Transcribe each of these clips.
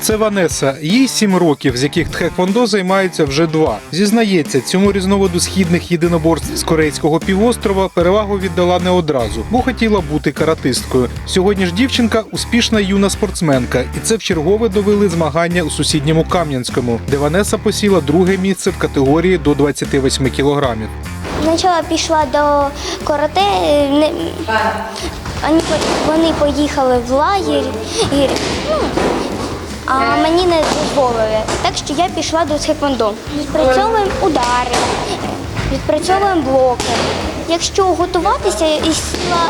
Це Ванеса. Їй сім років, з яких тхеквондо займається вже два. Зізнається, цьому різновиду східних єдиноборств з корейського півострова перевагу віддала не одразу, бо хотіла бути каратисткою. Сьогодні ж дівчинка успішна юна спортсменка, і це вчергове довели змагання у сусідньому Кам'янському, де Ванеса посіла друге місце в категорії до 28 кілограмів. Спочатку пішла до карате, вони, поїхали в лагерь, ну, а мені не дозволили. Так що я пішла до тхеквондо. Відпрацьовуємо удари, відпрацьовуємо блоки. Якщо готуватися і сила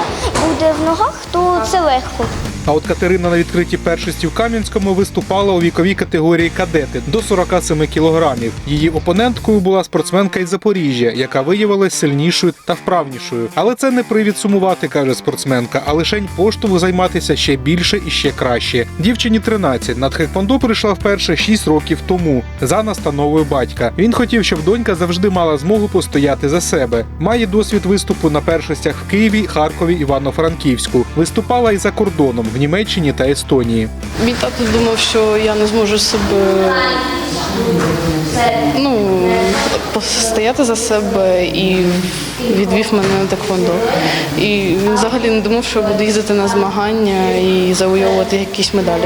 буде в ногах, то це легко. А от Катерина на відкритій першості в Кам'янському виступала у віковій категорії кадети до 47 кілограмів. Її опоненткою була спортсменка із Запоріжжя, яка виявилась сильнішою та вправнішою. Але це не привід сумувати, каже спортсменка, а лишень поштовх займатися ще більше і ще краще. Дівчині 13. На тхеквондо прийшла вперше 6 років тому за настановою батька. Він хотів, щоб донька завжди мала змогу постояти за себе. Має досвід виступу на першостях в Києві, Харкові, Івано-Франківську. Виступала і за кордоном в Німеччині та Естонії. Мій тато думав, що я не зможу себе ну, постояти за себе і відвів мене на теквондо. І він взагалі не думав, що буду їздити на змагання і завойовувати якісь медалі.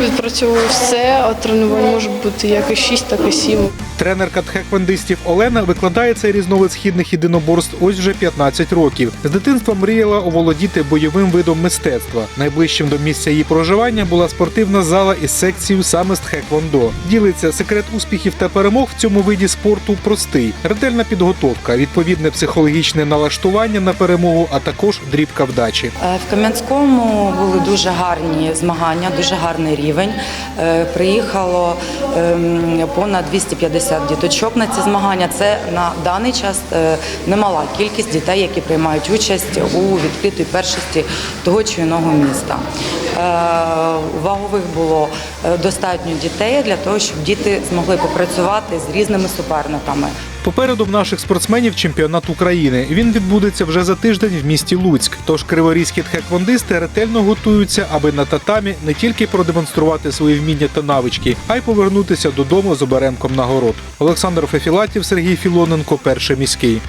Відпрацьовую все, а тренувань може бути як і 6, так і 7. Тренерка тхеквондистів Олена викладає цей різновид східних єдиноборств ось вже 15 років. З дитинства мріяла оволодіти бойовим видом мистецтва. Найближчим до місця її проживання була спортивна зала із секцією саме з тхеквондо. Ділиться секрет успіхів та перемог в цьому виді спорту простий: ретельна підготовка, відповідне психологічне налаштування на перемогу, а також дрібка вдачі. Е, В Кам'янському були дуже гарні змагання, дуже гарний рівень. Е, Приїхало ем, понад 250 діточок на ці змагання. Це на даний час е, немала кількість дітей, які приймають участь у відкритій першості того чи іного міста. Е, Вагових було е, достатньо дітей для того, щоб діти змогли попрацювати з різними суперниками. Попереду в наших спортсменів чемпіонат України. Він відбудеться вже за тиждень в місті Луцьк. Тож криворізькі тхеквондисти ретельно готуються, аби на татамі не тільки продемонструвати свої вміння та навички, а й повернутися додому з оберемком нагород. Олександр Фефілатів, Сергій Філоненко, перший міський.